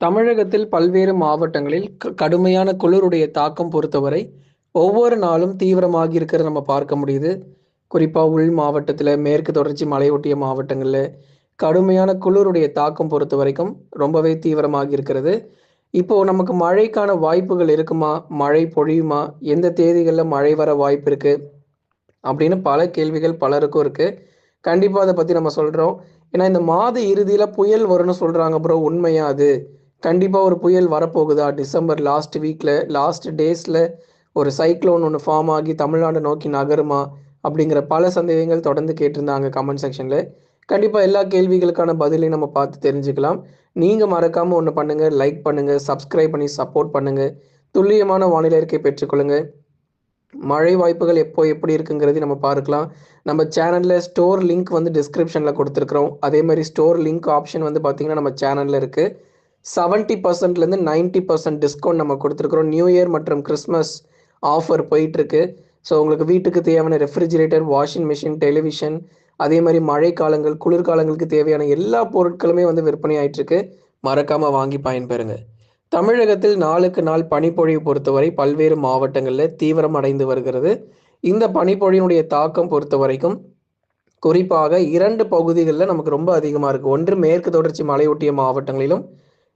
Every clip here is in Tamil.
தமிழகத்தில் பல்வேறு மாவட்டங்களில் க- கடுமையான குளிருடைய தாக்கம் பொறுத்தவரை ஒவ்வொரு நாளும் தீவிரமாகி இருக்கிறத நம்ம பார்க்க முடியுது. குறிப்பாக உள் மாவட்டத்தில் மேற்கு தொடர்ச்சி மலையொட்டிய மாவட்டங்களில் கடுமையான குளிருடைய தாக்கம் பொறுத்த வரைக்கும் ரொம்பவே தீவிரமாகி இருக்கிறது. இப்போ நமக்கு மழைக்கான வாய்ப்புகள் இருக்குமா? மழை பொழியுமா? எந்த தேதிகளில் மழை வர வாய்ப்பு இருக்கு? அப்படின்னு பல கேள்விகள் பலருக்கும் இருக்கு. கண்டிப்பாக அதை பற்றி நம்ம சொல்கிறோம் ஏன்னா இந்த மாத இறுதியில் புயல் வரும்னு சொல்கிறாங்க ப்ரோ உண்மையா அது? கண்டிப்பாக ஒரு புயல் வரப்போகுதா. டிசம்பர் லாஸ்ட் வீக்கில் லாஸ்ட் டேஸில் ஒரு சைக்ளோன் ஒன்று ஃபார்ம் ஆகி தமிழ்நாடு நோக்கி நகருமா அப்படிங்கிற பல சந்தேகங்கள் தொடர்ந்து கேட்டிருந்தாங்க கமெண்ட் செக்ஷனில் கண்டிப்பாக எல்லா கேள்விகளுக்கான பதிலையும் நம்ம பார்த்து தெரிஞ்சுக்கலாம். நீங்கள் மறக்காமல் ஒன்று பண்ணுங்கள் லைக் பண்ணுங்கள் சப்ஸ்கிரைப் பண்ணி சப்போர்ட் பண்ணுங்கள் துல்லியமான வானிலை அறிக்கை பெற்றுக்கொள்ளுங்கள் மழை வாய்ப்புகள் எப்போ எப்படி இருக்குங்கிறதையும் நம்ம பார்க்கலாம். நம்ம சேனலில் ஸ்டோர் லிங்க் வந்து டிஸ்கிரிப்ஷனில் கொடுத்துருக்குறோம். அதே மாதிரி ஸ்டோர் லிங்க் ஆப்ஷன் வந்து பார்த்திங்கன்னா நம்ம சேனலில் இருக்குது செவன்ட்டி பர்சன்ட்லேருந்து நைன்ட்டி பர்சன்ட் டிஸ்கவுண்ட் நம்ம கொடுத்துருக்குறோம். நியூ இயர் மற்றும் கிறிஸ்மஸ் ஆஃபர் போயிட்டுருக்கு. ஸோ உங்களுக்கு வீட்டுக்கு தேவையான ரெஃப்ரிஜிரேட்டர் வாஷிங் மிஷின் டெலிவிஷன் அதே மாதிரி மழை காலங்கள் குளிர்காலங்களுக்கு தேவையான எல்லா பொருட்களுமே வந்து விற்பனை ஆயிட்டுருக்கு. மறக்காமல் வாங்கி பயன்பெறுங்க. தமிழகத்தில் நாளுக்கு நாள் பனிப்பொழிவு பொறுத்தவரை பல்வேறு மாவட்டங்களில் தீவிரம் அடைந்து வருகிறது. இந்த பனிப்பொழியினுடைய தாக்கம் பொறுத்த வரைக்கும் குறிப்பாக இரண்டு பகுதிகளில் நமக்கு ரொம்ப அதிகமாக இருக்குது ஒன்று மேற்கு தொடர்ச்சி மலையொட்டிய மாவட்டங்களிலும்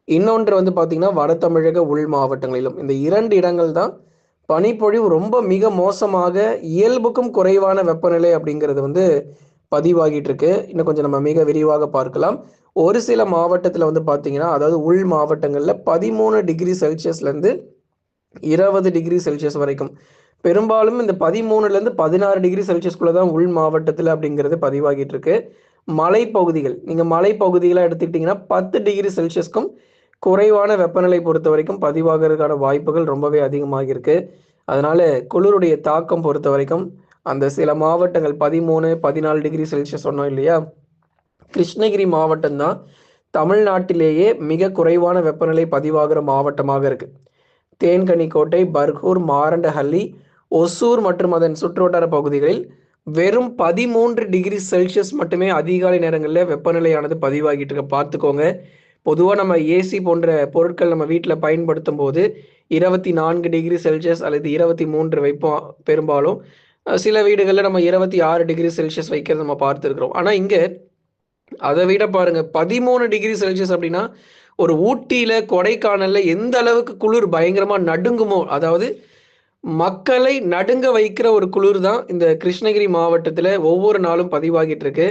இன்னொன்று வந்து பார்த்தீங்கன்னா வட தமிழக உள் மாவட்டங்களிலும். இந்த இரண்டு இடங்கள் தான் பனிப்பொழிவு ரொம்ப மிக மோசமாக இயல்புக்கும் குறைவான வெப்பநிலை அப்படிங்கிறது வந்து பதிவாகிட்டு இருக்கு இன்னும் கொஞ்சம் நம்ம மிக விரிவாக பார்க்கலாம். ஒரு சில மாவட்டத்தில் வந்து பார்த்தீங்கன்னா அதாவது உள் மாவட்டங்களில் பதிமூணு டிகிரி செல்சியஸ்லேருந்து இருபது டிகிரி செல்சியஸ் வரைக்கும். பெரும்பாலும் இந்த பதிமூணுலேருந்து பதினாறு டிகிரி செல்சியஸ்குள்ளே தான் உள் மாவட்டத்தில் அப்படிங்கிறது பதிவாகிட்டு இருக்கு மலைப்பகுதிகள் நீங்கள் மலைப்பகுதிகளை எடுத்துக்கிட்டிங்கன்னா பத்து டிகிரி செல்சியஸ்க்கும் குறைவான வெப்பநிலை பொறுத்த வரைக்கும் பதிவாகிறதுக்கான வாய்ப்புகள் ரொம்பவே அதிகமாக இருக்கு. அதனால குளிருடைய தாக்கம் பொறுத்த வரைக்கும் அந்த சில மாவட்டங்கள் பதிமூணு பதினாலு டிகிரி செல்சியஸ் சொன்னோம் இல்லையா? கிருஷ்ணகிரி மாவட்டம் தான் தமிழ்நாட்டிலேயே மிக குறைவான வெப்பநிலை பதிவாகிற மாவட்டமாக இருக்கு. தேன்கனிக்கோட்டை பர்கூர் மாரண்டஹள்ளி ஒசூர் மற்றும் அதன் சுற்றுவட்டார பகுதிகளில் வெறும் பதிமூன்று டிகிரி செல்சியஸ் மட்டுமே அதிகாலை நேரங்களில் வெப்பநிலையானது பதிவாகிட்டு இருக்க. பார்த்துக்கோங்க. பொதுவாக நம்ம ஏசி போன்ற பொருட்கள் நம்ம வீட்டில் பயன்படுத்தும் போது இருபத்தி நான்கு டிகிரி செல்சியஸ் அல்லது இருபத்தி மூன்று வைப்போம் பெரும்பாலும் சில வீடுகளில் நம்ம இருபத்தி ஆறு டிகிரி செல்சியஸ் வைக்கிறது நம்ம பார்த்துருக்குறோம். ஆனால் இங்கே அதை விட பாருங்க பதிமூணு டிகிரி செல்சியஸ் அப்படின்னா ஒரு ஊட்டியில கொடைக்கானல்ல எந்த அளவுக்கு குளிர் பயங்கரமா நடுங்குமோ அதாவது மக்களை நடுங்க வைக்கிற ஒரு குளிர் தான் இந்த கிருஷ்ணகிரி மாவட்டத்துல ஒவ்வொரு நாளும் பதிவாகிட்டு இருக்கு.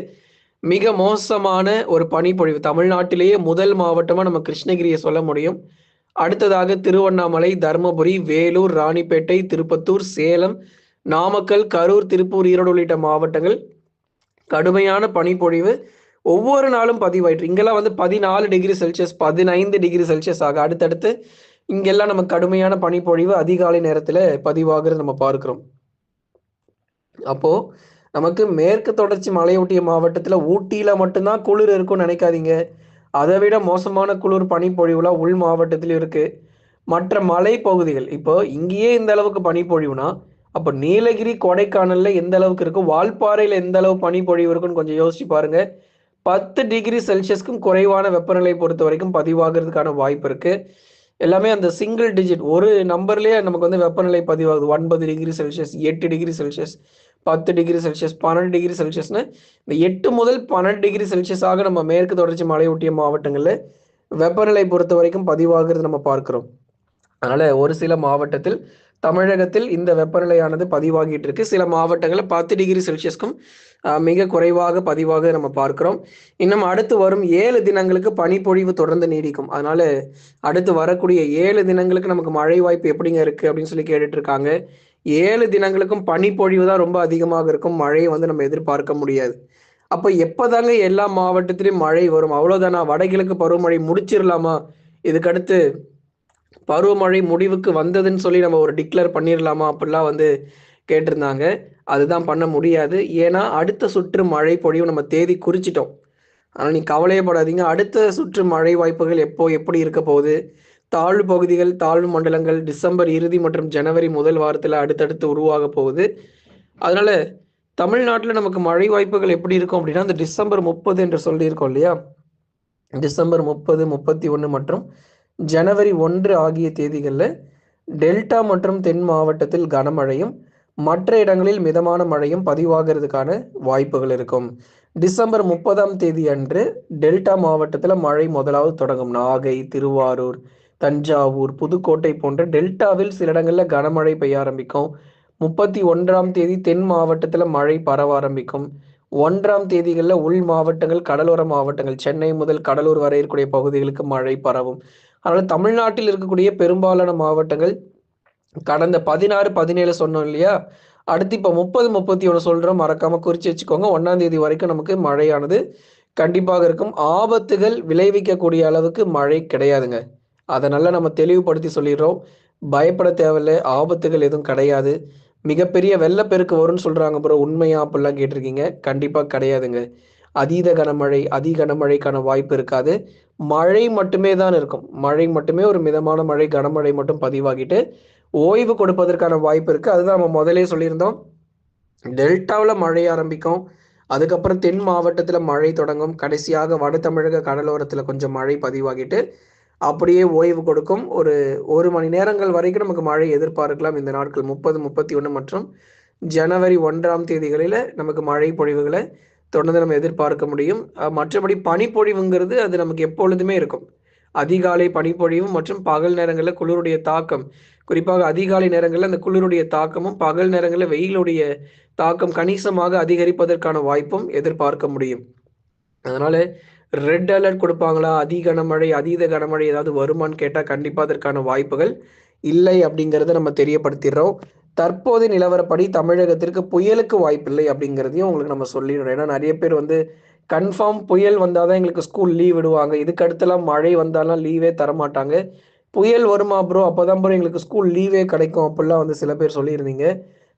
மிக மோசமான ஒரு பனிப்பொழிவு. தமிழ்நாட்டிலேயே முதல் மாவட்டமா நம்ம கிருஷ்ணகிரியை சொல்ல முடியும். அடுத்ததாக திருவண்ணாமலை தருமபுரி வேலூர் ராணிப்பேட்டை திருப்பத்தூர் சேலம் நாமக்கல் கரூர் திருப்பூர் ஈரோடு உள்ளிட்ட மாவட்டங்கள் கடுமையான பனிப்பொழிவு. ஒவ்வொரு நாளும் பதிவாயிட்டு இங்கெல்லாம் வந்து பதினாலு டிகிரி செல்சியஸ் பதினைந்து டிகிரி செல்சியஸ் ஆக அடுத்தடுத்து இங்கெல்லாம் நம்ம கடுமையான பனிப்பொழிவு அதிகாலை நேரத்துல பதிவாகிறது நம்ம பார்க்கிறோம். அப்போ நமக்கு மேற்கு தொடர்ச்சி மலையொட்டிய மாவட்டத்தில் ஊட்டியில் மட்டும்தான் குளிர் இருக்கும்னு நினைக்காதீங்க. அதை விட மோசமான குளிர் பனிப்பொழிவுலாம் உள் மாவட்டத்திலும் இருக்கு. மற்ற மலை பகுதிகள் இப்போ இங்கேயே இந்த அளவுக்கு பனிப்பொழிவுனா அப்போ நீலகிரி கொடைக்கானல்ல எந்த அளவுக்கு இருக்கும் வால்பாறையில் எந்த அளவு பனிப்பொழிவு இருக்குன்னு கொஞ்சம் யோசிச்சு பாருங்க. பத்து டிகிரி செல்சியஸ்க்கும் குறைவான வெப்பநிலை பொறுத்த வரைக்கும் பதிவாகிறதுக்கான வாய்ப்பு இருக்குது எல்லாமே அந்த சிங்கிள் டிஜிட் ஒரு நம்பர்லயே நமக்கு வந்து வெப்பநிலை பதிவாகுது. ஒன்பது டிகிரி செல்சியஸ் எட்டு டிகிரி செல்சியஸ் பத்து டிகிரி செல்சியஸ் பன்னெண்டு டிகிரி செல்சியஸ்னு இந்த எட்டு முதல் பன்னெண்டு டிகிரி செல்சியஸாக நம்ம மேற்கு தொடர்ச்சி மலையொட்டிய மாவட்டங்களில் வெப்பநிலை பொறுத்த வரைக்கும் பதிவாகிறது நம்ம பார்க்கிறோம். அதனால ஒரு சில மாவட்டத்தில் தமிழகத்தில் இந்த வெப்பநிலையானது பதிவாகிட்டு இருக்கு சில மாவட்டங்களில் பத்து டிகிரி செல்சியஸ்க்கும் மிக குறைவாக பதிவாக நம்ம பார்க்கிறோம். இன்னும் அடுத்து வரும் ஏழு தினங்களுக்கு பனிப்பொழிவு தொடர்ந்து நீடிக்கும். அதனால அடுத்து வரக்கூடிய ஏழு தினங்களுக்கு நமக்கு மழை வாய்ப்பு எப்படிங்க இருக்கு அப்படின்னு சொல்லி கேட்டுட்டு இருக்காங்க ஏழு தினங்களுக்கும் பனிப்பொழிவு தான் ரொம்ப அதிகமாக இருக்கும். மழையை வந்து நம்ம எதிர்பார்க்க முடியாது. அப்ப எப்பதாங்க எல்லா மாவட்டத்திலும் மழை வரும்? அவ்வளவுதானா? வடகிழக்கு பருவமழை முடிச்சிடலாமா இதுக்கடுத்து பருவமழை முடிவுக்கு வந்ததுன்னு சொல்லி நம்ம ஒரு டிக்ளேர் பண்ணிடலாமா அப்படிலாம் வந்து கேட்டிருந்தாங்க. அதுதான் பண்ண முடியாது. ஏன்னா அடுத்த சுற்று மழை பொழிவு நம்ம தேதி குறிச்சிட்டோம். ஆனால் நீ கவலையப்படாதீங்க அடுத்த சுற்று மழை வாய்ப்புகள் எப்போ எப்படி இருக்க போகுது? தாழ்வு பகுதிகள் தாழ்வு மண்டலங்கள் டிசம்பர் இறுதி மற்றும் ஜனவரி முதல் வாரத்தில் அடுத்தடுத்து உருவாக போகுது. அதனால தமிழ்நாட்டில் நமக்கு மழை வாய்ப்புகள் எப்படி இருக்கும் அப்படின்னா அந்த டிசம்பர் முப்பது என்று சொல்லியிருக்கோம் இல்லையா? டிசம்பர் முப்பது முப்பத்தி ஒன்று மற்றும் ஜனவரி ஒன்று ஆகிய தேதிகளில் டெல்டா மற்றும் தென் மாவட்டத்தில் கனமழையும் மற்ற இடங்களில் மிதமான மழையும் பதிவாகிறதுக்கான வாய்ப்புகள் இருக்கும். டிசம்பர் முப்பதாம் தேதி அன்று டெல்டா மாவட்டத்தில் மழை முதலாவது தொடங்கும். நாகை திருவாரூர் தஞ்சாவூர் புதுக்கோட்டை போன்ற டெல்டாவில் சில இடங்களில் கனமழை பெய்ய ஆரம்பிக்கும். முப்பத்தி ஒன்றாம் தேதி தென் மாவட்டத்தில் மழை பரவ ஆரம்பிக்கும். ஒன்றாம் தேதிகளில் உள் மாவட்டங்கள் கடலோர மாவட்டங்கள் சென்னை முதல் கடலூர் வரை இருக்கக்கூடிய பகுதிகளுக்கு மழை பரவும். அதனால் தமிழ்நாட்டில் இருக்கக்கூடிய பெரும்பாலான மாவட்டங்கள் கடந்த பதினாறு பதினேழு சொன்னோம் இல்லையா? அடுத்து இப்போ முப்பது முப்பத்தி ஒன்று சொல்கிறோம் மறக்காமல் குறித்து வச்சுக்கோங்க. ஒன்றாம் தேதி வரைக்கும் நமக்கு மழையானது கண்டிப்பாக இருக்கும். ஆபத்துகள் விளைவிக்கக்கூடிய அளவுக்கு மழை கிடையாதுங்க. அதை நல்லா நம்ம தெளிவுபடுத்தி சொல்லிடுறோம். பயப்பட தேவையில்லை. ஆபத்துகள் எதுவும் கிடையாது. மிகப்பெரிய வெள்ளப்பெருக்கு வரும்னு சொல்கிறாங்க ப்ரோ. உண்மையா அப்படிலாம் கேட்டிருக்கீங்க. கண்டிப்பாக கிடையாதுங்க. அதீத கனமழை அதி கனமழைக்கான வாய்ப்பு இருக்காது. மழை மட்டுமே தான் இருக்கும். மழை மட்டுமே ஒரு மிதமான மழை கனமழை மட்டும் பதிவாகிட்டு ஓய்வு கொடுப்பதற்கான வாய்ப்பு இருக்குது அதுதான் நம்ம முதலே சொல்லியிருந்தோம். டெல்டாவில் மழை ஆரம்பிக்கும். அதுக்கப்புறம் தென் மாவட்டத்தில் மழை தொடங்கும். கடைசியாக வட தமிழக கடலோரத்தில் கொஞ்சம் மழை பதிவாகிட்டு அப்படியே ஓய்வு கொடுக்கும். ஒரு ஒரு மணி நேரங்கள் வரைக்கும் நமக்கு மழை எதிர்பார்க்கலாம். இந்த நாட்கள் முப்பது முப்பத்தி ஒன்று மற்றும் ஜனவரி ஒன்றாம் தேதிகளில் நமக்கு மழை பொழிவுகளை தொடர்ந்து நம்ம எதிர்பார்க்க முடியும். மற்றபடி பனிப்பொழிவுங்கிறது அது நமக்கு எப்பொழுதுமே இருக்கும். அதிகாலை பனிப்பொழிவு மற்றும் பகல் நேரங்களில் குளிருடைய தாக்கம். குறிப்பாக அதிகாலை நேரங்களில் அந்த குளிருடைய தாக்கமும் பகல் நேரங்களில் வெயிலுடைய தாக்கம் கணிசமாக அதிகரிப்பதற்கான வாய்ப்பும் எதிர்பார்க்க முடியும். அதனால ரெட் அலர்ட் கொடுப்பாங்களா? அதி கனமழை அதீத கனமழை ஏதாவது வருமானு கேட்டால் கண்டிப்பாக அதற்கான வாய்ப்புகள் இல்லை அப்படிங்கிறத நம்ம தெரியப்படுத்திடுறோம். தற்போது நிலவரப்படி தமிழகத்திற்கு புயலுக்கு வாய்ப்பில்லை அப்படிங்கிறதையும் உங்களுக்கு நம்ம சொல்லிடணும் ஏன்னா நிறைய பேர் வந்து கன்ஃபார்ம் புயல் வந்தால் தான் எங்களுக்கு ஸ்கூல் லீவ் விடுவாங்க. இதுக்கு அடுத்தலாம் மழை வந்தாலும் லீவே தரமாட்டாங்க. புயல் வருமா ப்ரோ அப்போ தான் ப்ரோ எங்களுக்கு ஸ்கூல் லீவே கிடைக்கும் அப்படிலாம் வந்து சில பேர் சொல்லியிருந்தீங்க.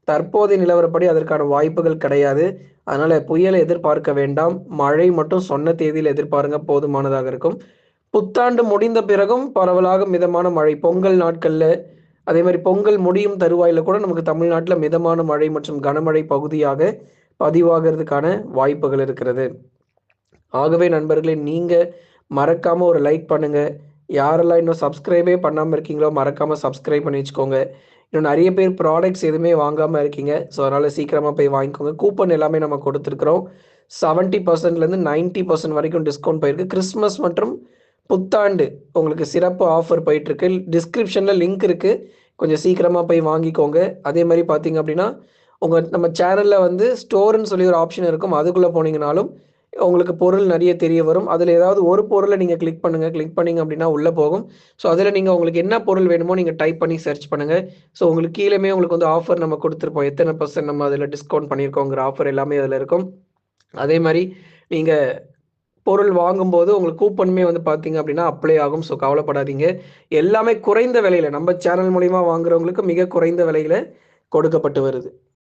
தற்போதைய நிலவரப்படி அதற்கான வாய்ப்புகள் கிடையாது. அதனால புயலை எதிர்பார்க்க வேண்டாம். மழை மட்டும் சொன்ன தேதியில் எதிர்பாருங்க. போதுமானதாக இருக்கும். புத்தாண்டு முடிந்த பிறகும் பரவலாக மிதமான மழை. பொங்கல் நாட்களில் அதே மாதிரி பொங்கல் முடியும் தருவாயில கூட நமக்கு தமிழ்நாட்டில் மிதமான மழை மற்றும் கனமழை பகுதியாக பதிவாகிறதுக்கான வாய்ப்புகள் இருக்கிறது. ஆகவே நண்பர்களே நீங்க மறக்காம ஒரு லைக் பண்ணுங்க. யாரெல்லாம் இன்னும் சப்ஸ்கிரைபே பண்ணாமல் இருக்கீங்களோ மறக்காம சப்ஸ்கிரைப் பண்ணி வச்சுக்கோங்க. இன்னும் நிறைய பேர் ப்ராடக்ட்ஸ் எதுவுமே வாங்காமல் இருக்கீங்க. ஸோ அதனால் சீக்கிரமாக போய் வாங்கிக்கோங்க. கூப்பன் எல்லாமே நம்ம கொடுத்துருக்குறோம். செவன்ட்டி பர்சன்ட்லேருந்து நைன்ட்டி பர்சன்ட் வரைக்கும் டிஸ்கவுண்ட் போயிருக்கு. கிறிஸ்மஸ் மற்றும் புத்தாண்டு உங்களுக்கு சிறப்பு ஆஃபர் போயிட்டுருக்கு. டிஸ்கிரிப்ஷனில் லிங்க் இருக்குது கொஞ்சம் சீக்கிரமாக போய் வாங்கிக்கோங்க. அதே மாதிரி பார்த்தீங்க அப்படின்னா உங்கள் நம்ம சேனலில் வந்து ஸ்டோர்னு சொல்லி ஒரு ஆப்ஷன் இருக்கும். அதுக்குள்ளே போனீங்கனாலும் உங்களுக்கு பொருள் நிறைய தெரிய வரும். அதில் ஏதாவது ஒரு பொருளை நீங்கள் கிளிக் பண்ணுங்கள் கிளிக் பண்ணிங்க அப்படின்னா உள்ளே போகும். ஸோ அதில் நீங்கள் உங்களுக்கு என்ன பொருள் வேணுமோ நீங்கள் டைப் பண்ணி சர்ச் பண்ணுங்கள் ஸோ உங்களுக்கு கீழேமே உங்களுக்கு வந்து ஆஃபர் நம்ம கொடுத்துருப்போம். எத்தனை பர்சன்ட் நம்ம அதில் டிஸ்கவுண்ட் பண்ணியிருக்கோங்கிற ஆஃபர் எல்லாமே அதில் இருக்கும். அதே மாதிரி நீங்கள் பொருள் வாங்கும்போது உங்களுக்கு கூப்பனுமே வந்து பார்த்தீங்க அப்படின்னா அப்ளை ஆகும். ஸோ கவலைப்படாதீங்க. எல்லாமே குறைந்த விலையில் நம்ம சேனல் மூலிமா வாங்குறவங்களுக்கு மிக குறைந்த விலையில் கொடுக்கப்பட்டு வருது.